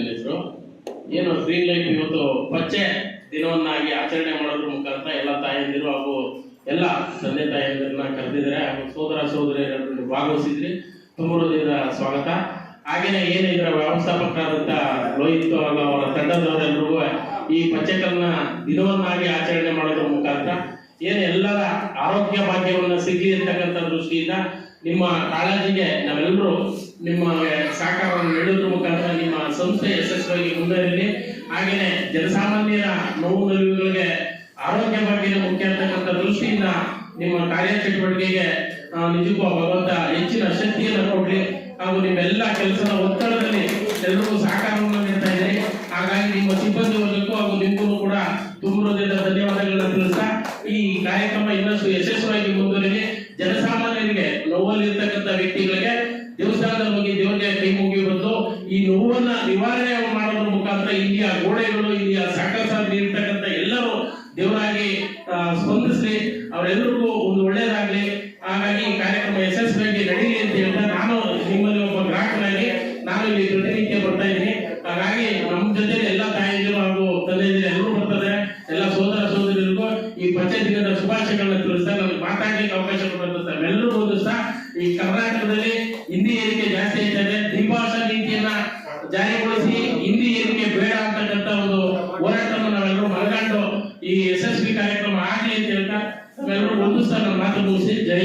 ನನ್ನ ಏನು green life ಇವತ್ತು ಪಚ್ಚೆ ದಿನವನ್ನಾಗಿ ಆಚರಣೆ ಮಾಡೋದ್ರ ಮುಖಾಂತರ ಎಲ್ಲ ತಾಯಂದಿರು ಹಾಗೂ ಎಲ್ಲ ತಂದೆ ತಾಯಂದಿರನ್ನ ಕರೆದಿದ್ದಾರೆ ಹಾಗೂ ಸೋದರ ಸೋದರಿಯರನ್ನು ಭಾಗವಹಿಸಿದ್ರಿ. ತುಂಬ ಸ್ವಾಗತ. ಹಾಗೇನೆ ಏನು ಇದರ ವ್ಯವಸ್ಥಾಪಕರಾದಂಥ ಹಾಗೂ ಅವರ ತಂಡದವರೆಲ್ಲರಿಗೂ ಈ ಪಚ್ಚೆಕಲ್ನ ದಿನವನ್ನಾಗಿ ಆಚರಣೆ ಮಾಡೋದ್ರ ಮುಖಾಂತರ ಏನು ಎಲ್ಲರ ಆರೋಗ್ಯ ಭಾಗ್ಯವನ್ನ ಸಿಗ್ಲಿ ಅಂತಕ್ಕಂಥ ದೃಷ್ಟಿಯಿಂದ ನಿಮ್ಮ ಕಾಳಜಿಗೆ ನಾವೆಲ್ಲರೂ ನಿಮ್ಮ ಸಹಕಾರವನ್ನು ನೀಡೋದ್ರ ಸಂಸ್ಥೆ ಯಶಸ್ವಿಯಾಗಿ ಮುಂದುವರಿಲಿ ಹಾಗೆಯೇ ಜನಸಾಮಾನ್ಯರ ನೋವು ನೋವುಗಳಿಗೆ ಆರೋಗ್ಯ ಬಗ್ಗೆ ಮುಖ್ಯ ಅಂತಕ್ಕಂಥ ದೃಷ್ಟಿಯಿಂದ ನಿಮ್ಮ ಕಾರ್ಯಚಟುವಟಿಕೆಗೆ ನಿಜಕ್ಕೂ ಭಗವಂತ ಹೆಚ್ಚಿನ ಶಕ್ತಿಯನ್ನು ಕೊಡ್ಲಿ. ಹಾಗೂ ನಿಮ್ಮೆಲ್ಲ ಕೆಲಸದ ಒತ್ತಡದಲ್ಲಿ ಎಲ್ಲರಿಗೂ ಸಹಕಾರವನ್ನು ನೀಡ್ತಾ ಇದ್ದೀರಿ ಹಾಗಾಗಿ ನಿಮ್ಮ ಸಿಬ್ಬಂದಿ ವರ್ಗಕ್ಕೂ ಹಾಗೂ ನಿಮಗೂ ಕೂಡ ತುಂಬ ಧನ್ಯವಾದಗಳನ್ನು ತಿಳಿಸ್ತಾ ಈ ಕಾರ್ಯಕ್ರಮ ಇನ್ನಷ್ಟು ಯಶಸ್ವಿಯಾಗಿ ಮುಂದುವರಿಲಿ. ಜನಸಾಮಾನ್ಯರಿಗೆ ನೋವಲ್ಲಿರ್ತಕ್ಕಂಥ ವ್ಯಕ್ತಿಗಳಿಗೆ ದೇವಸ್ಥಾನದ ಬಗ್ಗೆ ದೇವರಿಗೆ ಕೈ ಮುಗಿ ಬಂದು ಈ ನೋವನ್ನ ನಿವಾರಣೆ ಮಾಡೋದ್ರ ಮುಖಾಂತರ ಇಲ್ಲಿಯ ಗೋಡೆಗಳು ಇಲ್ಲಿಯ ಸಾಕಷ್ಟು ಇರ್ತಕ್ಕಂಥ ಎಲ್ಲರೂ ದೇವರಾಗಿ ಸ್ಪಂದಿಸಲಿ ಅವರೆಲ್ಲರಿಗೂ ಒಂದು ಒಳ್ಳೆಯದಾಗಲಿ ಹಾಗಾಗಿ ಈ ಕಾರ್ಯಕ್ರಮ ಯಶಸ್ವಿಯಾಗಿ ನಡೀಲಿ ಅಂತ ಹೇಳ್ತಾ ನಾನು ನಿಮ್ಮಲ್ಲಿ ಒಬ್ಬ ಗ್ರಾಹಕನಾಗಿ ನಾನು ಇಲ್ಲಿ ಪ್ರತಿನಿತ್ಯ ಬರ್ತಾ ಇದ್ದೀನಿ. ಹಾಗಾಗಿ ನಮ್ಮ ಜೊತೆ ಎಲ್ಲ ತಾಯಂದಿರು ಹಾಗೂ ತಂದೆಯಿಂದ ಎಲ್ಲರೂ ಬರ್ತಾರೆ. ಎಲ್ಲ ಸೋದರ ಸೋದರಿಗೂ ಈ ಪಂಚಾಯತ್ ದಿನದ ಶುಭಾಶಯಗಳನ್ನ ತಿಳಿಸ್ತಾ ನಮಗೆ ಮಾತಾಡಲಿಕ್ಕೆ ಅವಕಾಶ ಕೊಡುವಂತ ಎಲ್ಲರೂ ಹೊಂದಿಸ್ತಾ ಈ ಕರ್ನಾಟಕದಲ್ಲಿ ಜಾರಿಗೊಳಿಸಿ ಹಿಂದಿ ಏರಿಕೆ ಬೇಡ ಅಂತಕ್ಕಂಥ ಒಂದು ಹೋರಾಟವನ್ನು ನಾವೆಲ್ಲರೂ ಮನಗಂಡು ಈ ಯಶಸ್ವಿ ಕಾರ್ಯಕ್ರಮ ಆಗಲಿ ಅಂತ ಹೇಳ್ತಾ ನಾವೆಲ್ಲರೂ ಒಂದು ಸಲ ಮಾತು ಮುಗಿಸಿ ಜೈ.